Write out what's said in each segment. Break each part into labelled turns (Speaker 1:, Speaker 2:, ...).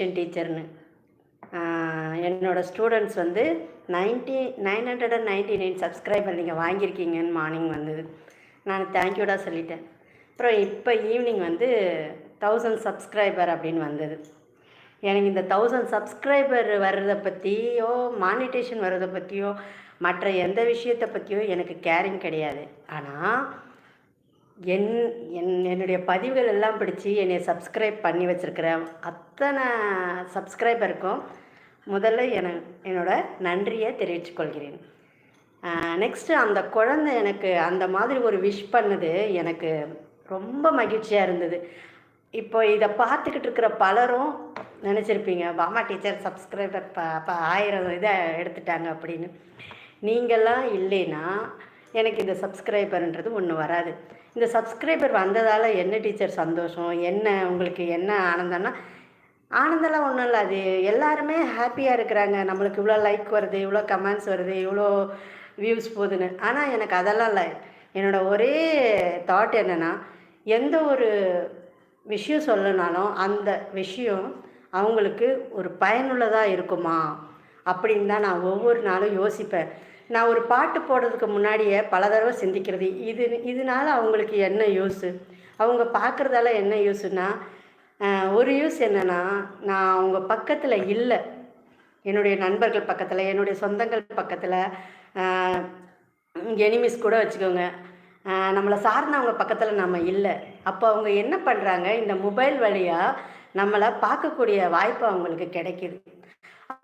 Speaker 1: Tuition டீச்சர்னு என்னோடய students வந்து ninety nine hundred and ninety nine subscriber நீங்கள் வாங்கியிருக்கீங்கன்னு மார்னிங் வந்தது. நான் தேங்க்யூடா சொல்லிட்டேன். அப்புறம் இப்போ ஈவினிங் வந்து தௌசண்ட் சப்ஸ்கிரைபர் அப்படின்னு வந்தது. எனக்கு இந்த தௌசண்ட் சப்ஸ்கிரைபர் வர்றதை பற்றியோ மானிட்டேஷன் வர்றதை பற்றியோ மற்ற எந்த விஷயத்தை பற்றியோ எனக்கு கேரிங் கிடையாது. ஆனால் என் என் என்னுடைய பதிவுகள் எல்லாம் பிடிச்சி என்னை சப்ஸ்கிரைப் பண்ணி வச்சுருக்கிறேன். அத்தனை சப்ஸ்கிரைபருக்கும் முதல்ல என என்னோட நன்றியை தெரிவித்துக்கொள்கிறேன் நெக்ஸ்ட்டு அந்த குழந்தை எனக்கு அந்த மாதிரி ஒரு விஷ் பண்ணது எனக்கு ரொம்ப மகிழ்ச்சியாக இருந்தது. இப்போ இதை பார்த்துக்கிட்டு இருக்கிற பலரும் நினச்சிருப்பீங்க பாமா டீச்சர் சப்ஸ்கிரைபர் ப ப ஆயிரம் இதை எடுத்துட்டாங்க அப்படின்னு. நீங்கள்லாம் இல்லைன்னா எனக்கு இந்த சப்ஸ்கிரைபர்ன்றது ஒன்று வராது. இந்த சப்ஸ்கிரைபர் வந்ததால் என்ன டீச்சர் சந்தோஷம்? என்ன உங்களுக்கு என்ன ஆனந்தம்னா ஆனந்தம்லாம் ஒன்றும் இல்லை. அது எல்லாருமே ஹாப்பியாக இருக்கிறாங்க. நம்மளுக்கு இவ்வளோ லைக் வருது இவ்வளோ கமெண்ட்ஸ் வருது இவ்வளோ வியூஸ் போகுதுன்னு. ஆனால் எனக்கு அதெல்லாம் இல்லை. என்னோடய ஒரே தாட் என்னென்னா எந்த ஒரு விஷயம் சொல்லனாலும் அந்த விஷயம் அவங்களுக்கு ஒரு பயனுள்ளதாக இருக்குமா? அப்படின்னு தான் நான் ஒவ்வொரு நாளும் யோசிப்பேன். நான் ஒரு பாட்டு போடுறதுக்கு முன்னாடியே பல தடவை சிந்திக்கிறது. இது இதனால அவங்களுக்கு என்ன யூஸு அவங்க பார்க்குறதால என்ன யூஸுனா ஒரு யூஸ் என்னென்னா நான் அவங்க பக்கத்தில் இல்லை. என்னுடைய நண்பர்கள் பக்கத்தில் என்னுடைய சொந்தங்கள் பக்கத்தில் எனிமிஸ் கூட வச்சுக்கோங்க. நம்மளை சார்ந்தவங்க பக்கத்தில் நம்ம இல்லை. அப்போ அவங்க என்ன பண்ணுறாங்க இந்த மொபைல் வழியாக நம்மளை பார்க்கக்கூடிய வாய்ப்பு அவங்களுக்கு கிடைக்கிது.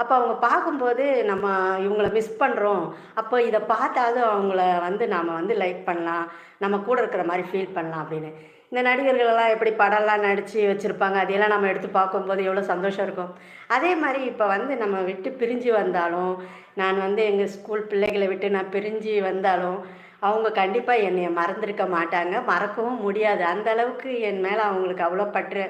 Speaker 1: அப்போ அவங்க பார்க்கும்போது நம்ம இவங்கள மிஸ் பண்ணுறோம் அப்போ இதை பார்த்தாவது அவங்கள வந்து நாம் வந்து லைக் பண்ணலாம். நம்ம கூட இருக்கிற மாதிரி ஃபீல் பண்ணலாம் அப்படின்னு. இந்த நடிகர்களெல்லாம் எப்படி படம்லாம் நடித்து வச்சுருப்பாங்க? அதையெல்லாம் நம்ம எடுத்து பார்க்கும்போது எவ்வளோ சந்தோஷம் இருக்கும். அதே மாதிரி இப்போ வந்து நம்ம விட்டு பிரிஞ்சு வந்தாலும் நான் வந்து எங்கள் ஸ்கூல் பிள்ளைகளை விட்டு நான் பிரிஞ்சு வந்தாலும் அவங்க கண்டிப்பாக என்னை மறந்துருக்க மாட்டாங்க. மறக்கவும் முடியாது. அந்த அளவுக்கு என் மேலே அவங்களுக்கு அவ்வளோ பற்று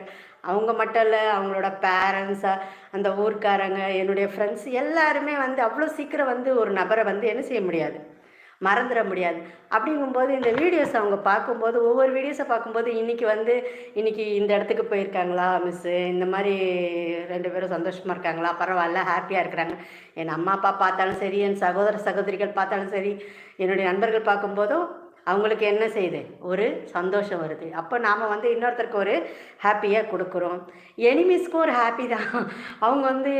Speaker 1: அவங்க மட்டும் இல்லை அவங்களோட பேரண்ட்ஸா அந்த ஊர்க்காரங்க என்னுடைய ஃப்ரெண்ட்ஸ் எல்லாருமே வந்து அவ்வளோ சீக்கிரம் வந்து ஒரு நபரை வந்து என்ன செய்ய முடியாது. மறந்துட முடியாது. அப்படிங்கும்போது இந்த வீடியோஸ் அவங்க பார்க்கும்போது ஒவ்வொரு வீடியோஸை பார்க்கும்போது இன்றைக்கி வந்து இன்றைக்கி இந்த இடத்துக்கு போயிருக்காங்களா மிஸ்ஸு இந்த மாதிரி ரெண்டு பேரும் சந்தோஷமாக இருக்காங்களா? பரவாயில்ல ஹாப்பியாக இருக்கிறாங்க. என் அம்மா அப்பா பார்த்தாலும் சரி என் சகோதர சகோதரிகள் பார்த்தாலும் சரி என்னுடைய நண்பர்கள் பார்க்கும்போதும் அவங்களுக்கு என்ன செய்யுது ஒரு சந்தோஷம் வருது. அப்போ நாம் வந்து இன்னொருத்தருக்கு ஒரு ஹாப்பியாக கொடுக்குறோம். எனிமிஸ்க்கும் ஒரு ஹாப்பி தான். அவங்க வந்து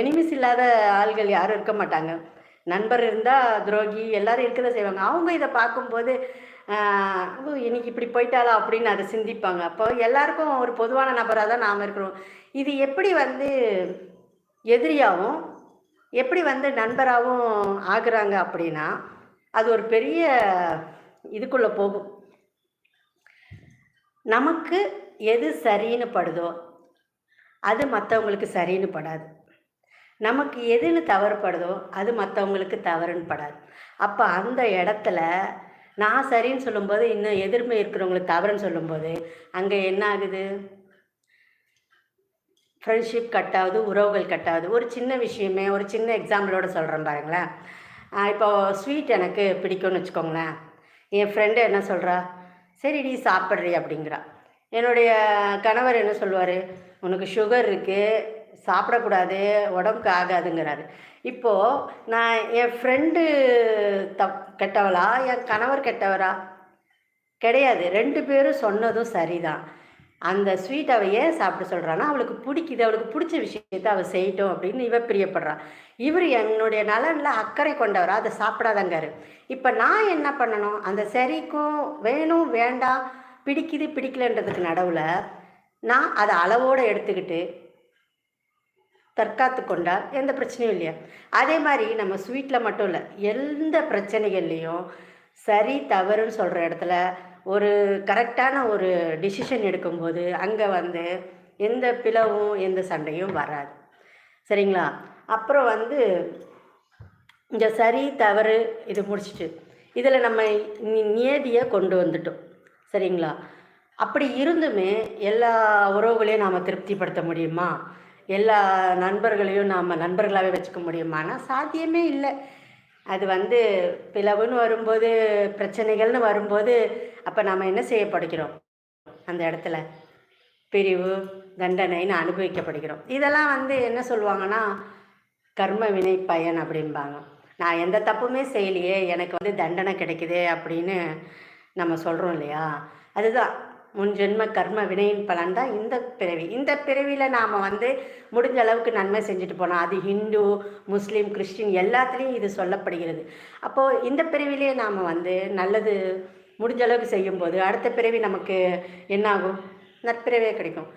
Speaker 1: எனிமிஸ் இல்லாத ஆள்கள் யாரும் இருக்க மாட்டாங்க. நண்பர் இருந்தால் துரோகி எல்லோரும் இருக்க தான் செய்வாங்க. அவங்க இதை பார்க்கும்போது இன்னைக்கு இப்படி போயிட்டாலா அப்படின்னு அதை சிந்திப்பாங்க. அப்போ எல்லாருக்கும் ஒரு பொதுவான நபராக தான் நாம் இருக்கிறோம். இது எப்படி வந்து எதிரியாகவும் எப்படி வந்து நண்பராகவும் ஆகுறாங்க அப்படின்னா அது ஒரு பெரிய இதுக்குள்ளே போகும். நமக்கு எது சரின்னு படுதோ அது மற்றவங்களுக்கு சரின்னு படாது. நமக்கு எதுன்னு தவறுப்படுதோ அது மற்றவங்களுக்கு தவறுன்னு படாது. அப்போ அந்த இடத்துல நான் சரின்னு சொல்லும்போது இன்னும் எதிர்மை இருக்கிறவங்களுக்கு தவறுன்னு சொல்லும்போது அங்கே என்ன ஆகுது? ஃப்ரெண்ட்ஷிப் கட்டாவது உறவுகள் கட்டாவது ஒரு சின்ன விஷயமே ஒரு சின்ன எக்ஸாம்பிளோட சொல்கிறேன் பாருங்களேன். இப்போ ஸ்வீட் எனக்கு பிடிக்கும்னு வச்சுக்கோங்களேன். என் ஃப்ரெண்டு என்ன சொல்கிறா சரி நீ சாப்பிட்றி அப்படிங்கிறா. என்னுடைய கணவர் என்ன சொல்லுவார்? உனக்கு சுகர் இருக்குது சாப்பிடக்கூடாது உடம்புக்கு ஆகாதுங்கிறாரு. இப்போது நான் என் ஃப்ரெண்டு தப் கெட்டவளா? என் கணவர் கெட்டவரா? கிடையாது. ரெண்டு பேரும் சொன்னதும் சரிதான். அந்த ஸ்வீட் அவள் ஏன் சாப்பிட சொல்கிறான்னா அவளுக்கு பிடிக்குது அவளுக்கு பிடிச்ச விஷயத்தை அவள் செய்யட்டும் அப்படின்னு இவ பிரியப்படுறான் இவர் என்னுடைய நலனில் அக்கறை கொண்டவர் அதை சாப்பிடாதங்காரு. இப்போ நான் என்ன பண்ணணும்? அந்த சரிக்கும் வேணும் வேண்டாம் பிடிக்குது பிடிக்கலன்றதுக்கு நடுவில் நான் அதை அளவோடு எடுத்துக்கிட்டு தற்காத்து கொண்டால் எந்த பிரச்சனையும் இல்லையா? அதே மாதிரி நம்ம ஸ்வீட்டில் மட்டும் இல்லை எந்த பிரச்சனைகள்லேயும் சரி தவறுன்னு சொல்கிற இடத்துல ஒரு கரெக்டான ஒரு டிசிஷன் எடுக்கும்போது அங்கே வந்து எந்த பிளவும் எந்த சண்டையும் வராது. சரிங்களா? அப்புறம் வந்து இந்த சரி தவறு இது முடிச்சுட்டு இதில் நம்ம நியதியை கொண்டு வந்துட்டோம். சரிங்களா? அப்படி இருந்துமே எல்லா உறவுகளையும் நாம் திருப்திப்படுத்த முடியுமா? எல்லா நண்பர்களையும் நாம் நண்பர்களாகவே வச்சுக்க முடியுமானா? சாத்தியமே இல்லை. அது வந்து பிளவுன்னு வரும்போது பிரச்சனைகள்னு வரும்போது அப்போ நாம் என்ன செய்ய அந்த இடத்துல. பிரிவு தண்டனைன்னு அனுபவிக்கப்படுகிறோம். இதெல்லாம் வந்து என்ன சொல்லுவாங்கன்னா கர்ம வினை பயன் அப்படிம்பாங்க. நான் எந்த தப்புமே செய்யலையே எனக்கு வந்து தண்டனை கிடைக்குதே அப்படின்னு நம்ம சொல்கிறோம் இல்லையா? அதுதான். முன் ஜென்ம கர்ம வினையின் பலன் தான் இந்த பிறவி. இந்த பிறவியில் நாம் வந்து முடிஞ்ச அளவுக்கு நன்மை செஞ்சுட்டு போனோம். அது ஹிந்து முஸ்லீம் கிறிஸ்டின் எல்லாத்துலேயும் இது சொல்லப்படுகிறது. அப்போது இந்த பிறவிலே நாம் வந்து நல்லது முடிஞ்ச அளவுக்கு செய்யும்போது அடுத்த பிறவி நமக்கு என்னாகும்? நற்பிறவே கிடைக்கும்.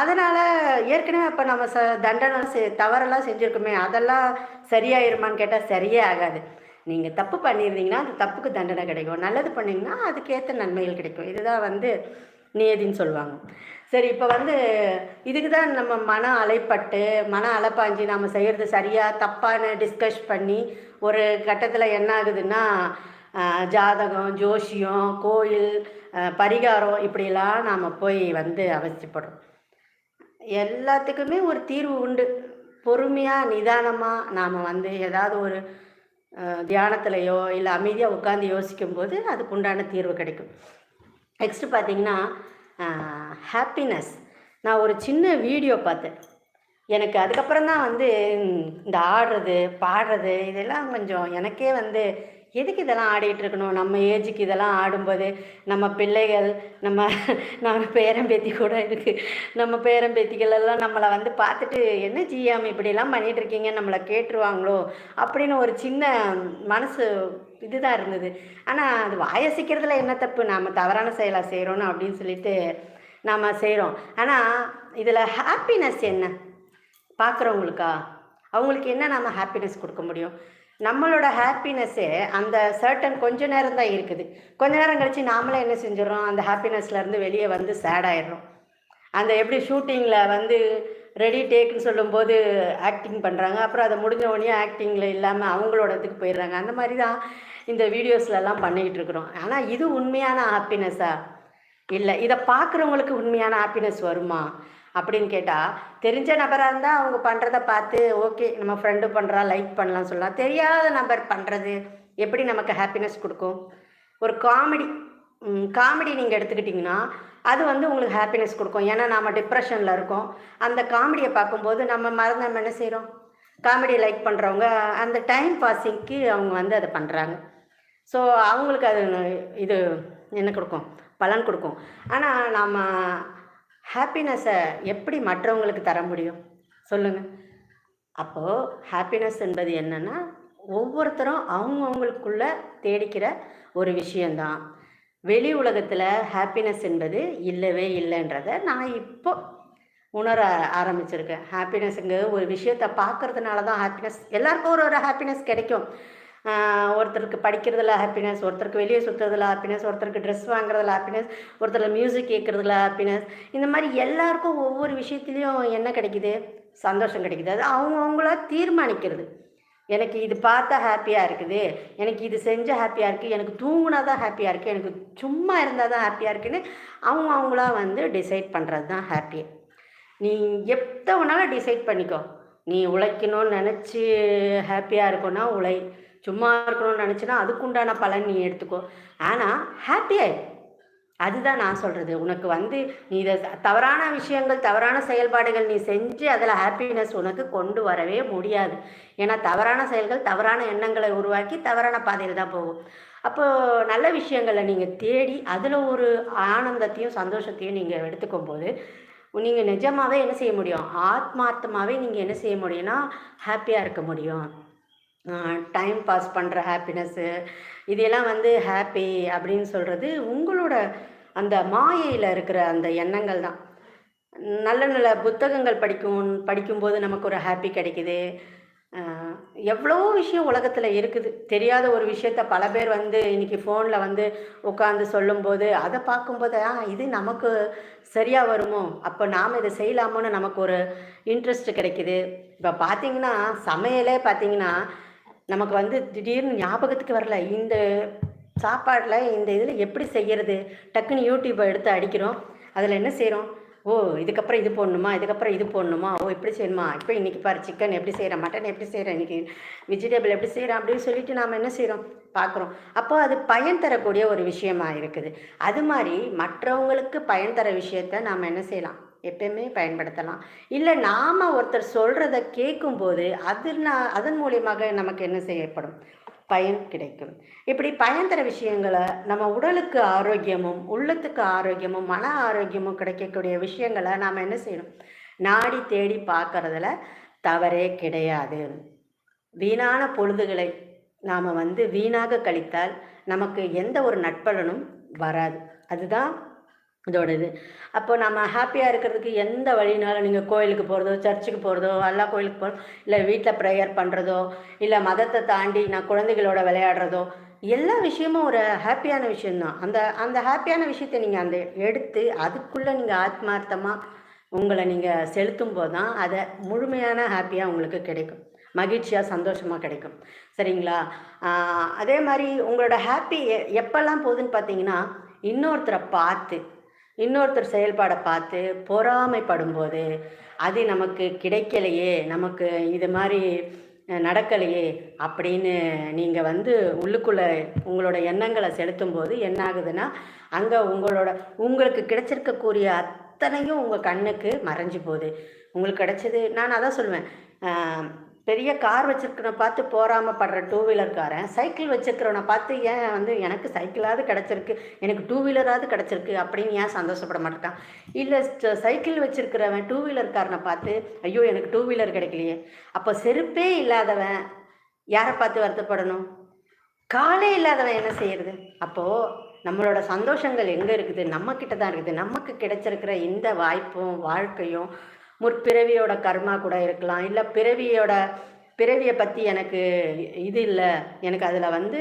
Speaker 1: அதனால் ஏற்கனவே இப்போ நம்ம ச தண்டனை செ தவறெல்லாம் செஞ்சுருக்கோமே அதெல்லாம் சரியாயிருமான்னு கேட்டால் சரியே ஆகாது. நீங்கள் தப்பு பண்ணியிருந்தீங்கன்னா அந்த தப்புக்கு தண்டனை கிடைக்கும். நல்லது பண்ணிங்கன்னா அதுக்கேற்ற நன்மைகள் கிடைக்கும். இதுதான் வந்து நியதின்னு சொல்லுவாங்க. சரி இப்போ வந்து இதுக்கு தான் நம்ம மன அலைப்பட்டு மன அலைப்பாஞ்சி நம்ம செய்கிறது சரியாக தப்பான டிஸ்கஸ் பண்ணி ஒரு கட்டத்தில் என்ன ஆகுதுன்னா ஜாதகம் ஜோஷியம் கோயில் பரிகாரம் இப்படிலாம் நாம் போய் வந்து அவசியப்படுறோம். எல்லாத்துக்குமே ஒரு தீர்வு உண்டு. பொறுமையாக நிதானமாக நாம் வந்து ஏதாவது ஒரு தியானத்துலையோ இல்லை அமைதியாக உட்காந்து யோசிக்கும்போது அதுக்கு உண்டான தீர்வு கிடைக்கும். நெக்ஸ்ட்டு பார்த்தீங்கன்னா ஹாப்பினஸ் நான் ஒரு சின்ன வீடியோ பார்த்தேன். எனக்கு அதுக்கப்புறம் தான் வந்து இந்த ஆடுறது பாடுறது இதெல்லாம் கொஞ்சம் எனக்கே வந்து எதுக்கு இதெல்லாம் ஆடிட்டு இருக்கணும்? நம்ம ஏஜுக்கு இதெல்லாம் ஆடும்போது நம்ம பிள்ளைகள் நம்ம நம்ம பேரம்பேத்தி கூட இருக்குது நம்ம பேரம்பேத்திகள் எல்லாம் நம்மளை வந்து பார்த்துட்டு என்ன ஜியாம் இப்படிலாம் பண்ணிகிட்டு இருக்கீங்க? நம்மளை கேட்டுருவாங்களோ? அப்படின்னு ஒரு சின்ன மனசு இதுதான் இருந்தது. ஆனால் அது வாயசிக்கிறதுல என்ன தப்பு? நாம் தவறான செயலாக செய்கிறோன்னு அப்படின்னு சொல்லிட்டு நாம் செய்கிறோம் ஆனால் இதில் ஹாப்பினஸ் என்ன? பார்க்குறவங்களுக்கா? அவங்களுக்கு என்ன நாம் ஹாப்பினஸ் கொடுக்க முடியும்? நம்மளோட ஹாப்பினஸ்ஸே அந்த சர்டன் கொஞ்ச நேரம் தான் இருக்குது. கொஞ்ச நேரம் கழித்து நாமளே என்ன செஞ்சிடறோம்? அந்த ஹாப்பினஸ்லேருந்து வெளியே வந்து சேட் ஆயிடுறோம். அந்த எப்படி ஷூட்டிங்கில் வந்து ரெடி டேக்குன்னு சொல்லும்போது ஆக்டிங் பண்ணுறாங்க அப்புறம் அதை முடிஞ்ச உடனே ஆக்டிங்கில் இல்லாமல் அவங்களோட இதுக்கு போயிடுறாங்க. அந்த மாதிரி தான் இந்த வீடியோஸ்லலாம் பண்ணிக்கிட்டு இருக்கிறோம். ஆனால் இது உண்மையான ஹாப்பினஸ்ஸா இல்லை. இதை பார்க்குறவங்களுக்கு உண்மையான ஹாப்பினஸ் வருமா? அப்படின்னு கேட்டால் தெரிஞ்ச நபராக இருந்தால் அவங்க பண்ணுறத பார்த்து ஓகே நம்ம ஃப்ரெண்டு பண்ணுறா லைக் பண்ணலாம் சொல்லலாம். தெரியாத நபர் பண்ணுறது எப்படி நமக்கு ஹாப்பினஸ் கொடுக்கும்? ஒரு காமெடி காமெடி நீங்கள் எடுத்துக்கிட்டிங்கன்னா அது வந்து உங்களுக்கு ஹாப்பினஸ் கொடுக்கும். ஏன்னா நாம் டிப்ரெஷனில் இருக்கோம். அந்த காமெடியை பார்க்கும்போது நம்ம மறந்து நம்ம என்ன செய்கிறோம் காமெடி லைக் பண்ணுறவங்க அந்த டைம் பாஸிங்க்கு அவங்க வந்து அதை பண்ணுறாங்க ஸோ அவங்களுக்கு அது இது என்ன கொடுக்கும்? பலன் கொடுக்கும். ஆனால் நாம் ஹாப்பினஸை எப்படி மற்றவங்களுக்கு தர முடியும்? சொல்லுங்கள் அப்போது ஹாப்பினஸ் என்பது என்னென்னா ஒவ்வொருத்தரும் அவங்கவுங்களுக்குள்ள தேடிக்கிற ஒரு விஷயந்தான் வெளி உலகத்தில் ஹாப்பினஸ் என்பது இல்லவே இல்லைன்றத நான் இப்போ உணர ஆரம்பிச்சிருக்கேன். ஹாப்பினஸ்ங்கிறது ஒரு விஷயத்தை பார்க்குறதுனால தான் ஹாப்பினஸ் எல்லாருக்கும் ஒரு ஒரு ஹாப்பினஸ் கிடைக்கும். ஒருத்தருக்கு படிக்கிறதுல ஹாப்பினஸ் ஒருத்தருக்கு வெளியே சுற்றுறதுல ஹாப்பினஸ் ஒருத்தருக்கு ட்ரெஸ் வாங்குறதுல ஹாப்பினஸ் ஒருத்தர் மியூசிக் கேட்குறதுல ஹாப்பினஸ் இந்த மாதிரி எல்லாருக்கும் ஒவ்வொரு விஷயத்துலேயும் என்ன கிடைக்குது? சந்தோஷம் கிடைக்குது. அது அவங்கவுங்கள தீர்மானிக்கிறது. எனக்கு இது பார்த்தா ஹாப்பியாக இருக்குது. எனக்கு இது செஞ்ச ஹாப்பியாக இருக்குது எனக்கு தூங்கினா தான் ஹாப்பியாக இருக்குது எனக்கு சும்மா இருந்தால் தான் ஹாப்பியாக இருக்குன்னு அவங்க அவங்களா வந்து டிசைட் பண்ணுறது தான் ஹாப்பி நீ எப்போ வேணாலும் டிசைட் பண்ணிக்கோ. நீ உழைக்கணும்னு நினச்சி ஹாப்பியாக இருக்கணும்னா உழை. சும்மா இருக்கணும்னு நினச்சினா அதுக்குண்டான பலன் நீ எடுத்துக்கோ. ஆனால் ஹாப்பியாய் அதுதான் நான் சொல்கிறது உனக்கு வந்து நீ இதை தவறான விஷயங்கள் தவறான செயல்பாடுகள் நீ செஞ்சு அதில் ஹாப்பினஸ் உனக்கு கொண்டு வரவே முடியாது. ஏன்னா தவறான செயல்கள் தவறான எண்ணங்களை உருவாக்கி தவறான பாதையில் தான் போகும். அப்போது நல்ல விஷயங்களை நீங்கள் தேடி அதில் ஒரு ஆனந்தத்தையும் சந்தோஷத்தையும் நீங்கள் எடுத்துக்கும் போது நீங்கள் நிஜமாகவே என்ன செய்ய முடியும்? ஆத்மார்த்தமாகவே நீங்கள் என்ன செய்ய முடியும்னா ஹாப்பியாக இருக்க முடியும். டைம் பாஸ் பண்ணுற ஹாப்பினஸ்ஸு இதெல்லாம் வந்து ஹாப்பி அப்படின்னு சொல்கிறது உங்களோட அந்த மாயையில் இருக்கிற அந்த எண்ணங்கள் தான். நல்ல நல்ல புத்தகங்கள் படிக்கும் படிக்கும்போது நமக்கு ஒரு ஹாப்பி கிடைக்குது. எவ்வளோ விஷயம் உலகத்தில் இருக்குது. தெரியாத ஒரு விஷயத்த பல பேர் வந்து இன்றைக்கி ஃபோனில் வந்து உட்காந்து சொல்லும்போது அதை பார்க்கும்போது ஆ இது நமக்கு சரியாக வருமோ? அப்போ நாம் இதை செய்யலாமோன்னு நமக்கு ஒரு இன்ட்ரெஸ்ட் கிடைக்குது. இப்போ பார்த்தீங்கன்னா சமையலே பார்த்திங்கன்னா நமக்கு வந்து திடீர்னு ஞாபகத்துக்கு வரல. இந்த சாப்பாடில் இந்த இதில் எப்படி செய்கிறது டக்குன்னு யூடியூப்பை எடுத்து அடிக்கிறோம். அதில் என்ன செய்கிறோம் ஓ இதுக்கப்புறம் இது போடணுமா? இதுக்கப்புறம் இது போடணுமா? ஓ இப்படி செய்யணுமா? இப்போ இன்றைக்கி பாரு சிக்கன் எப்படி செய்கிறேன் மட்டன் எப்படி செய்கிறேன் இன்றைக்கி வெஜிடபிள் எப்படி செய்கிறேன் அப்படின்னு சொல்லிட்டு நாம் என்ன செய்கிறோம் பார்க்குறோம். அப்போது அது பயன் தரக்கூடிய ஒரு விஷயமா இருக்குது. அது மாதிரி மற்றவங்களுக்கு பயன் தர விஷயத்த நாம் என்ன செய்யலாம்? எப்பயுமே பயன்படுத்தலாம். இல்லை நாம் ஒருத்தர் சொல்கிறத கேட்கும்போது அது அதன் மூலியமாக நமக்கு என்ன செய்யப்படும்? பயன் கிடைக்கும். இப்படி பயன் தர விஷயங்களை நம்ம உடலுக்கு ஆரோக்கியமும் உள்ளத்துக்கு ஆரோக்கியமும் மன ஆரோக்கியமும் கிடைக்கக்கூடிய விஷயங்களை நாம் என்ன செய்யணும்? நாடி தேடி பார்க்கறதுல தவறே கிடையாது. வீணான பொழுதுகளை நாம் வந்து வீணாக கழித்தால் நமக்கு எந்த ஒரு நட்பலனும் வராது. அதுதான் இதோட இது. அப்போ நம்ம ஹாப்பியாக இருக்கிறதுக்கு எந்த வழினாலும் நீங்கள் கோயிலுக்கு போகிறதோ சர்ச்சுக்கு போகிறதோ எல்லா கோயிலுக்கு போகிறதோ இல்லை வீட்டில் ப்ரேயர் பண்ணுறதோ இல்லை மதத்தை தாண்டி நான் குழந்தைகளோட விளையாடுறதோ எல்லா விஷயமும் ஒரு ஹாப்பியான விஷயந்தான் அந்த அந்த ஹாப்பியான விஷயத்தை நீங்கள் அந்த எடுத்து அதுக்குள்ளே நீங்கள் ஆத்மார்த்தமாக உங்களை நீங்கள் செலுத்தும் போது தான் அதை முழுமையான ஹாப்பியாக உங்களுக்கு கிடைக்கும். மகிழ்ச்சியாக சந்தோஷமாக கிடைக்கும். சரிங்களா? அதே மாதிரி உங்களோட ஹாப்பி எப்போல்லாம் போகுதுன்னு பார்த்தீங்கன்னா இன்னொருத்தரை பார்த்து இன்னொருத்தர் செயல்பாடை பார்த்து பொறாமைப்படும்போது அது நமக்கு கிடைக்கலையே நமக்கு இது மாதிரி நடக்கலையே அப்படின்னு நீங்கள் வந்து உள்ளுக்குள்ளே உங்களோட எண்ணங்களை செலுத்தும் போது என்ன ஆகுதுன்னா அங்கே உங்களோட உங்களுக்கு கிடைச்சிருக்கக்கூடிய அத்தனையும் உங்கள் கண்ணுக்கு மறைஞ்சு போகுது. உங்களுக்கு கிடைச்சது நான் அதான் சொல்லுவேன் பெரிய கார் வச்சிருக்கிறவனை பார்த்து போறாமப்படுற டூ வீலர்காரன் சைக்கிள் வச்சுருக்கிறவனை பார்த்து ஏன் வந்து எனக்கு சைக்கிளாவது கிடச்சிருக்கு எனக்கு டூ வீலராவது கிடச்சிருக்கு அப்படின்னு ஏன் சந்தோஷப்பட மாட்டேக்கான் இல்லை சைக்கிள் வச்சுருக்கிறவன் டூ வீலர்காரனை பார்த்து ஐயோ எனக்கு டூ வீலர் கிடைக்கலையே. அப்போ செருப்பே இல்லாதவன் யாரை பார்த்து வருத்தப்படணும்? காலே இல்லாதவன் என்ன செய்யறது? அப்போது நம்மளோட சந்தோஷங்கள் எங்கே இருக்குது? நம்மக்கிட்ட தான் இருக்குது. நமக்கு கிடைச்சிருக்கிற இந்த வாய்ப்பும் வாழ்க்கையும் முற்பிறவியோட கர்மா கூட இருக்கலாம். இல்லை பிறவியோட பிறவியை பற்றி எனக்கு இது இல்லை. எனக்கு அதில் வந்து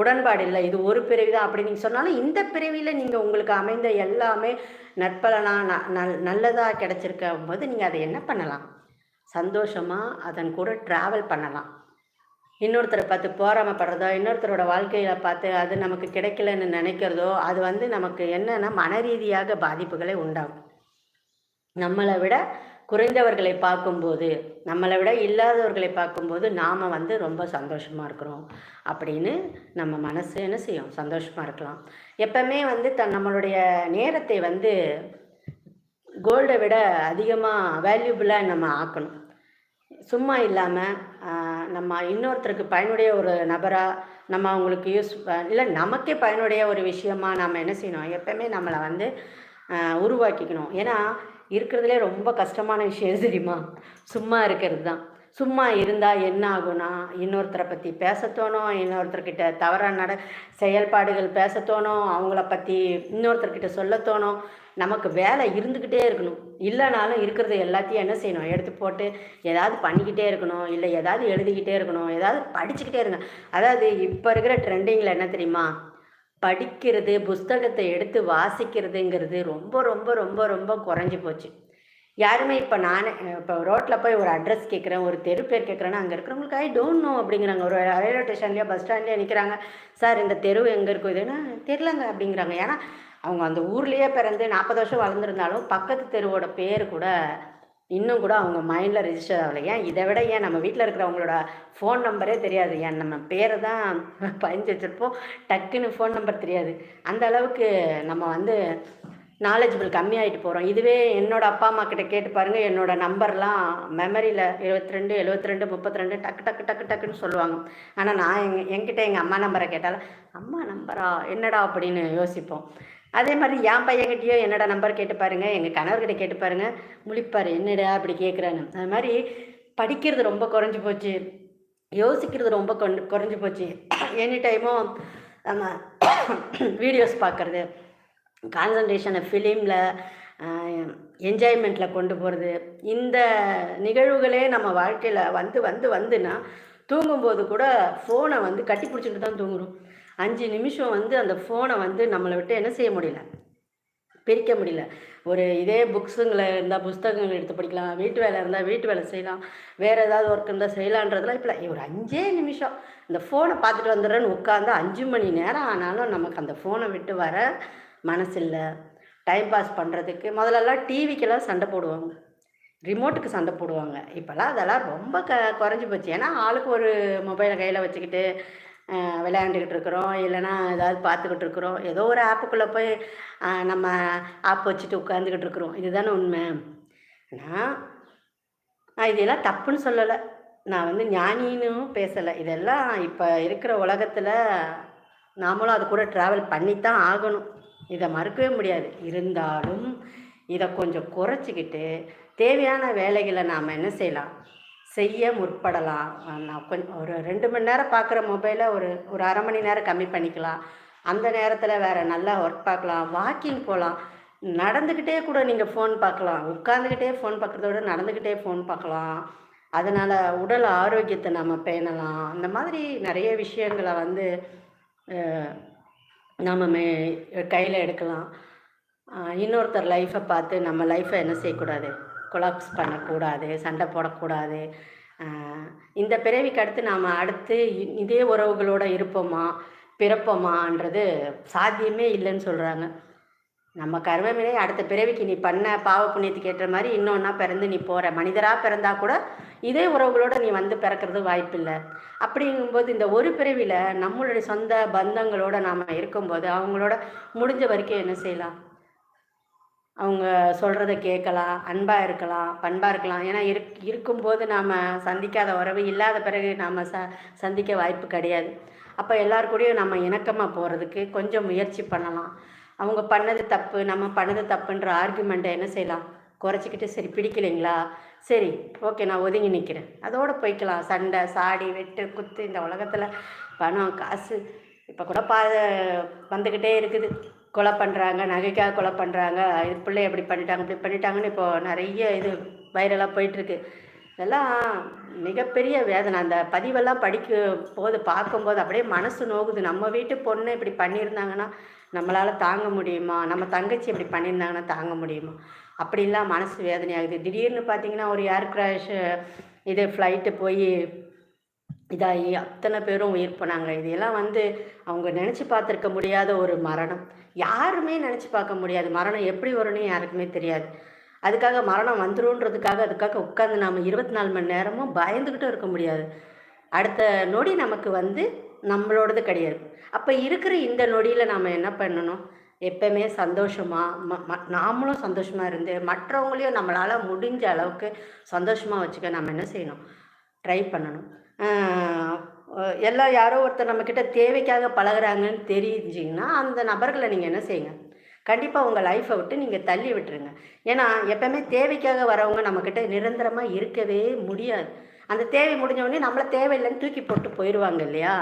Speaker 1: உடன்பாடு இல்லை. இது ஒரு பிறவி தான் அப்படி நீங்கள் சொன்னாலும் இந்த பிறவியில் நீங்கள் உங்களுக்கு அமைந்த எல்லாமே நற்பலனாக ந நல் நல்லதாக கிடச்சிருக்க போது நீங்கள் அதை என்ன பண்ணலாம்? சந்தோஷமாக அதன் கூட ட்ராவல் பண்ணலாம். இன்னொருத்தரை பார்த்து போராமப்படுறதோ இன்னொருத்தரோட வாழ்க்கையில் பார்த்து அது நமக்கு கிடைக்கலன்னு நினைக்கிறதோ அது வந்து நமக்கு என்னென்னா மன ரீதியாக பாதிப்புகளை உண்டாகும் நம்மளை விட குறைந்தவர்களை பார்க்கும்போது நம்மளை விட இல்லாதவர்களை பார்க்கும்போது நாம் வந்து ரொம்ப சந்தோஷமாக இருக்கிறோம் அப்படின்னு நம்ம மனசு என்ன செய்யும்? சந்தோஷமாக இருக்கலாம். எப்பவுமே வந்து தன் நம்மளுடைய நேரத்தை வந்து கோல்டை விட அதிகமாக வேல்யூபிளாக நம்ம ஆக்கணும். சும்மா இல்லாமல் நம்ம இன்னொருத்தருக்கு பயனுடைய ஒரு நபராக நம்ம அவங்களுக்கு யூஸ் இல்லை நமக்கே பயனுடைய ஒரு விஷயமா நம்ம என்ன செய்யணும்? எப்பவுமே நம்மளை வந்து உருவாக்கிக்கணும். ஏன்னா இருக்கிறதுலே ரொம்ப கஷ்டமான விஷயம் தெரியுமா? சும்மா இருக்கிறது தான் சும்மா இருந்தால் என்ன ஆகும்னா இன்னொருத்தரை பற்றி பேசத்தோணும் இன்னொருத்தர்கிட்ட தவறான நட செயல்பாடுகள் பேசத்தோணும் அவங்கள பற்றி இன்னொருத்தர்கிட்ட சொல்லத்தோணும். நமக்கு வேலை இருந்துக்கிட்டே இருக்கணும். இல்லைனாலும் இருக்கிறது எல்லாத்தையும் என்ன செய்யணும்? எடுத்து போட்டு ஏதாவது பண்ணிக்கிட்டே இருக்கணும். இல்லை ஏதாவது எழுதிக்கிட்டே இருக்கணும். ஏதாவது படிச்சுக்கிட்டே இருக்கணும் அதாவது இப்போ இருக்கிற ட்ரெண்டிங்கில் என்ன தெரியுமா? படிக்கிறது புஸ்தகத்தை எடுத்து வாசிக்கிறதுங்கிறது ரொம்ப ரொம்ப ரொம்ப ரொம்ப குறைஞ்சி போச்சு. யாருமே இப்போ நானே இப்போ ரோட்டில் போய் ஒரு அட்ரஸ் கேட்குறேன் ஒரு தெரு பேர் கேட்குறேன்னா அங்கே இருக்கிறவங்களுக்கு ஐ டோன்ட் நோ அப்படிங்கிறாங்க. ஒரு ரயில்வே ஸ்டேஷன்லேயோ பஸ் ஸ்டாண்ட்லேயோ நிற்கிறாங்க சார் இந்த தெரு எங்கே இருக்கும் இதுன்னா தெரிலங்க அப்படிங்கிறாங்க. ஏன்னா அவங்க அந்த ஊர்லேயே பிறந்து நாற்பது வருஷம் வளர்ந்துருந்தாலும் பக்கத்து தெருவோட பேர் கூட இன்னும் கூட அவங்க மைண்டில் ரிஜிஸ்டர் ஆகலை. ஏன்? இதை விட ஏன்? நம்ம வீட்டில் இருக்கிறவங்களோட ஃபோன் நம்பரே தெரியாது. ஏன்? நம்ம பேரை தான் பதிஞ்சு வச்சுருப்போம். டக்குன்னு ஃபோன் நம்பர் தெரியாது. அந்த அளவுக்கு நம்ம வந்து நாலேஜபிள் கம்மியாயிட்டு போகிறோம் இதுவே என்னோட அப்பா அம்மா கிட்ட கேட்டு பாருங்கள் என்னோட நம்பர்லாம் மெமரியில் எழுபத்தி ரெண்டு எழுபத்தி ரெண்டு முப்பத்தி ரெண்டு டக்கு டக்கு டக்கு டக்குன்னு சொல்லுவாங்க. ஆனால் நான் எங்கள் என்கிட்ட எங்கள் அம்மா நம்பரை கேட்டாலும் அம்மா நம்பரா என்னடா? அப்படின்னு யோசிப்போம். அதே மாதிரி என் பையன்கிட்டயோ என்னடா நம்பர் கேட்டு பாருங்கள் எங்கள் கணவர்கிட்ட கேட்டு பாருங்கள் முழிப்பார் என்னடா அப்படி கேட்குறான்னு அது மாதிரி படிக்கிறது ரொம்ப குறைஞ்சி போச்சு. யோசிக்கிறது ரொம்ப கொண்டு குறைஞ்சி போச்சு. எனி டைமும் நம்ம வீடியோஸ் பார்க்குறது கான்சன்ட்ரேஷனை ஃபிலிமில் என்ஜாய்மெண்ட்டில் கொண்டு போகிறது இந்த நிகழ்வுகளே நம்ம வாழ்க்கையில் வந்து வந்து வந்துன்னா தூங்கும்போது கூட ஃபோனை வந்து கட்டி பிடிச்சிட்டு தான் தூங்குறோம். அஞ்சு நிமிஷம் வந்து அந்த ஃபோனை வந்து நம்மளை விட்டு என்ன செய்ய முடியல? பிரிக்க முடியல. ஒரு இதே புக்ஸுங்களை இருந்தால் புஸ்தகங்கள் எடுத்து படிக்கலாம். வீட்டு வேலை இருந்தால் வீட்டு வேலை செய்யலாம். வேறு ஏதாவது ஒர்க் இருந்தால் செய்யலான்றதுலாம் இப்போ ஒரு அஞ்சே நிமிஷம். இந்த ஃபோனை பார்த்துட்டு வந்துடுறேன்னு உட்காந்து அஞ்சு மணி நேரம் ஆனாலும் நமக்கு அந்த ஃபோனை விட்டு வர மனசில்லை டைம் பாஸ் பண்ணுறதுக்கு முதல்லலாம் டிவிக்கெல்லாம் சண்டை போடுவாங்க. ரிமோட்டுக்கு சண்டை போடுவாங்க. இப்போல்லாம் அதெல்லாம் ரொம்ப க குறைஞ்சி போச்சு. ஏன்னா ஆளுக்கு ஒரு மொபைலை கையில் வச்சுக்கிட்டு விளையாண்டுக்கிட்டு இருக்கிறோம் இல்லைன்னா ஏதாவது பார்த்துக்கிட்டு இருக்கிறோம் ஏதோ ஒரு ஆப்புக்குள்ளே போய் நம்ம ஆப் வச்சுட்டு உட்காந்துக்கிட்டு இருக்கிறோம் இதுதானே உண்மை. ஆனால் நான் இதெல்லாம் தப்புன்னு சொல்லலை. நான் வந்து ஞானின்னு பேசலை. இதெல்லாம் இப்போ இருக்கிற உலகத்தில் நாமளும் அது கூட ட்ராவல் பண்ணித்தான் ஆகணும். இதை மறுக்கவே முடியாது. இருந்தாலும் இதை கொஞ்சம் குறைச்சிக்கிட்டு தேவையான வேலைகளை நாம் என்ன செய்யலாம்? செய்ய முற்படலாம். நான் கொஞ்சம் ஒரு ரெண்டு மணி நேரம் பார்க்குற மொபைலை ஒரு ஒரு அரை மணி நேரம் கம்மி பண்ணிக்கலாம். அந்த நேரத்தில் வேறு நல்லா ஒர்க் பார்க்கலாம். வாக்கிங் போகலாம் நடந்துக்கிட்டே கூட நீங்கள் ஃபோன் பார்க்கலாம். உட்காந்துக்கிட்டே ஃபோன் பார்க்குறத விட நடந்துக்கிட்டே ஃபோன் பார்க்கலாம். அதனால் உடல் ஆரோக்கியத்தை நம்ம பேணலாம். அந்த மாதிரி நிறைய விஷயங்களை வந்து நம்ம மே கையில் எடுக்கலாம். இன்னொருத்தர் லைஃப்பை பார்த்து நம்ம லைஃப்பை என்ன செய்யக்கூடாது? கொலாப்ஸ் பண்ணக்கூடாது சண்டை போடக்கூடாது. இந்த பிறவிக்கு அடுத்து நாம் அடுத்து இ- இதே உறவுகளோட இருப்போமா பிறப்போமான்றது சாத்தியமே இல்லைன்னு சொல்கிறாங்க நம்ம கர்மவினை அடுத்த பிறவிக்கு நீ பண்ண பாவ புண்ணியத்துக்கு ஏற்ற மாதிரி இன்னொன்னா பிறந்து நீ போகிற மனிதராக பிறந்தா கூட இதே உறவுகளோடு நீ வந்து பிறக்கிறது வாய்ப்பில்லை. அப்படிங்கும்போது இந்த ஒரு பிறவியில் நம்மளுடைய சொந்த பந்தங்களோட நாம் இருக்கும்போது அவங்களோட முடிஞ்ச வரைக்கும் என்ன செய்யலாம்? அவங்க சொல்கிறத கேட்கலாம் அன்பாக இருக்கலாம் பண்பாக இருக்கலாம். ஏன்னா இருக் இருக்கும்போது நாம் சந்திக்காத உறவு இல்லாத பிறகு நாம் ச சந்திக்க வாய்ப்பு கிடையாது. அப்போ எல்லார் கூடயும் நம்ம இணக்கமாக போகிறதுக்கு கொஞ்சம் முயற்சி பண்ணலாம். அவங்க பண்ணது தப்பு நம்ம பண்ணது தப்புன்ற ஆர்குமெண்ட்டை என்ன செய்யலாம்? குறைச்சிக்கிட்டு சரி பிடிக்கலைங்களா? சரி ஓகே நான் ஒதுங்கி நிற்கிறேன் அதோடு போய்க்கலாம். சண்டை சாடி வெட்டு குத்து இந்த உலகத்தில் பணம் காசு இப்போ கூட பா வந்துக்கிட்டே இருக்குது. கொலை பண்ணுறாங்க நகைக்காக கொலை பண்ணுறாங்க இது பிள்ளை எப்படி பண்ணிட்டாங்க இப்படி பண்ணிட்டாங்கன்னு இப்போது நிறைய இது வைரலாக போயிட்டுருக்கு. இதெல்லாம் மிகப்பெரிய வேதனை. அந்த பதிவெல்லாம் படிக்கும் போது பார்க்கும்போது அப்படியே மனசு நோகுது. நம்ம வீட்டு பொண்ணு இப்படி பண்ணியிருந்தாங்கன்னா நம்மளால் தாங்க முடியுமா? நம்ம தங்கச்சி இப்படி பண்ணியிருந்தாங்கன்னா தாங்க முடியுமா? அப்படிலாம் மனசு வேதனையாகுது. திடீர்னு பார்த்தீங்கன்னா ஒரு ஏர் கிராஷ் இது ஃப்ளைட்டு போய் இதாகி அத்தனை பேரும் உயிர் போனாங்க. இதெல்லாம் வந்து அவங்க நினச்சி பார்த்துருக்க முடியாத ஒரு மரணம். யாருமே நினச்சி பார்க்க முடியாது. மரணம் எப்படி வரும்னு யாருக்குமே தெரியாது. அதுக்காக மரணம் வந்துருன்றதுக்காக அதுக்காக உட்காந்து நாம் இருபத்தி நாலு மணி நேரமும் பயந்துக்கிட்டும் இருக்க முடியாது. அடுத்த நொடி நமக்கு வந்து நம்மளோடது கிடையாது. அப்போ இருக்கிற இந்த நொடியில் நாம் என்ன பண்ணணும்? எப்பவுமே சந்தோஷமாக ம ம நாமளும் சந்தோஷமாக இருந்து மற்றவங்களையும் நம்மளால் முடிஞ்ச அளவுக்கு சந்தோஷமாக வச்சுக்க நம்ம என்ன செய்யணும்? ட்ரை பண்ணணும். எல்லாம் யாரோ ஒருத்தர் நம்மக்கிட்ட தேவைக்காக பழகுறாங்கன்னு தெரிஞ்சிங்கன்னா அந்த நபர்களை நீங்கள் என்ன செய்யுங்க? கண்டிப்பாக உங்கள் லைஃப்பை விட்டு நீங்கள் தள்ளி விட்டுருங்க. ஏன்னா எப்போவுமே தேவைக்காக வரவங்க நம்மக்கிட்ட நிரந்தரமாக இருக்கவே முடியாது. அந்த தேவை முடிஞ்சவொடனே நம்மளை தேவையில்லைன்னு தூக்கி போட்டு போயிடுவாங்க இல்லையா?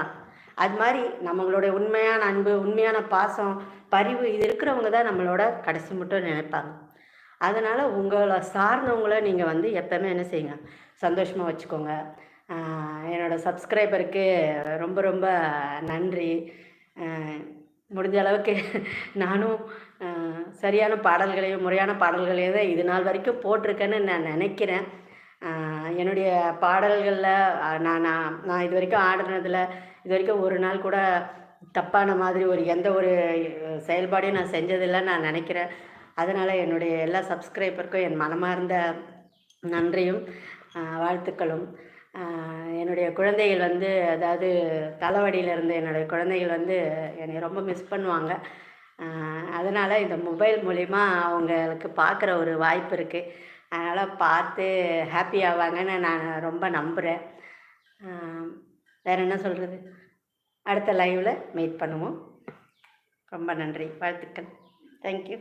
Speaker 1: அது மாதிரி நம்மளுடைய உண்மையான அன்பு உண்மையான பாசம் பரிவு இது இருக்கிறவங்க தான் நம்மளோட கடைசி மட்டும் நினைப்பாங்க. அதனால் உங்களை சார்ந்தவங்கள நீங்கள் வந்து எப்போவுமே என்ன செய்யுங்க? சந்தோஷமாக வச்சுக்கோங்க. என்னோடய சப்ஸ்கிரைபருக்கு ரொம்ப ரொம்ப நன்றி. முடிஞ்ச அளவுக்கு நானும் சரியான பாடல்களையும் முறையான பாடல்களையும் தான் இது நாள் வரைக்கும் போட்டிருக்கேன்னு நான் நினைக்கிறேன். என்னுடைய பாடல்களில் நான் நான் நான் இது வரைக்கும் ஆடினதில் இது வரைக்கும் ஒரு நாள் கூட தப்பான மாதிரி ஒரு எந்த ஒரு செயல்பாடையும் நான் செஞ்சதில்லை நான் நினைக்கிறேன். அதனால் என்னுடைய எல்லா சப்ஸ்கிரைபருக்கும் என் மனமார்ந்த நன்றியும் வாழ்த்துக்களும். என்னுடைய குழந்தைகள் வந்து அதாவது தலைவடியிலிருந்து என்னுடைய குழந்தைகள் வந்து என்னை ரொம்ப மிஸ் பண்ணுவாங்க. அதனால் இந்த மொபைல் மூலிமா அவங்களுக்கு பார்க்குற ஒரு வாய்ப்பு இருக்குது அதனால் பார்த்து ஹாப்பி ஆவாங்கன்னு நான் ரொம்ப நம்புகிறேன் வேறு என்ன சொல்கிறது அடுத்த லைவில் மீட் பண்ணுவோம். ரொம்ப நன்றி. வாழ்த்துக்கள். தேங்க்யூ